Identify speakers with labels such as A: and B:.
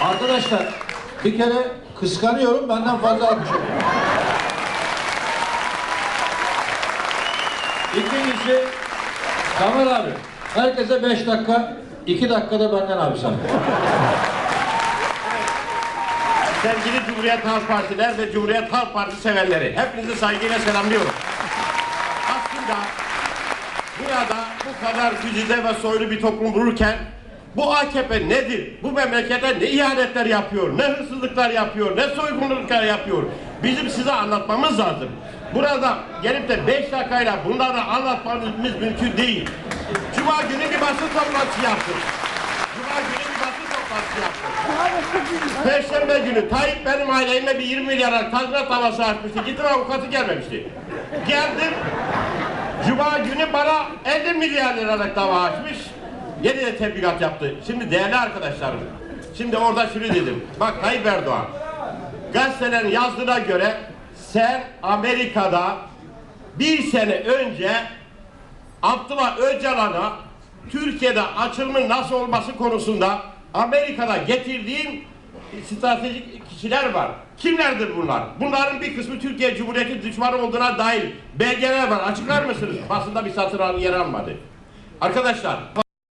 A: Arkadaşlar bir kere kıskanıyorum benden fazla almış oluyor. İkincisi Kamer abi herkese beş dakika iki dakikada benden abi sana.
B: Sevgili Cumhuriyet Halk Partiler ve Cumhuriyet Halk Partisi sevenleri, hepinizi saygıyla selamlıyorum. Aslında burada bu kadar güzide ve soylu bir toplum bulurken bu AKP nedir? Bu memlekete ne ihanetler yapıyor, ne hırsızlıklar yapıyor, ne soygunluklar yapıyor? Bizim size anlatmamız lazım. Burada gelip de beş dakikayla bunları anlatmamız mümkün değil. Cuma günü bir basın toplantısı yaptık. Cuma günü bir basın toplantısı yaptık. Perşembe günü Tayyip benim aileme bir 20 milyar tazminat davası açmıştı. Gittim avukatı gelmemişti. Geldim. Cuma günü bana 50 milyar liralık dava açmış. De tebligat yaptı. Şimdi değerli arkadaşlarım. Şimdi orada şunu dedim. Bak Tayyip Erdoğan. Gazetelerin yazdığına göre sen Amerika'da bir sene önce Abdullah Öcalan'a Türkiye'de açılımın nasıl olması konusunda Amerika'da getirdiğin stratejik kişiler var. Kimlerdir bunlar? Bunların bir kısmı Türkiye Cumhuriyeti düşmanı olduğuna dair belgeler var. Açıklar mısınız? Basında bir satır yer almadı. Arkadaşlar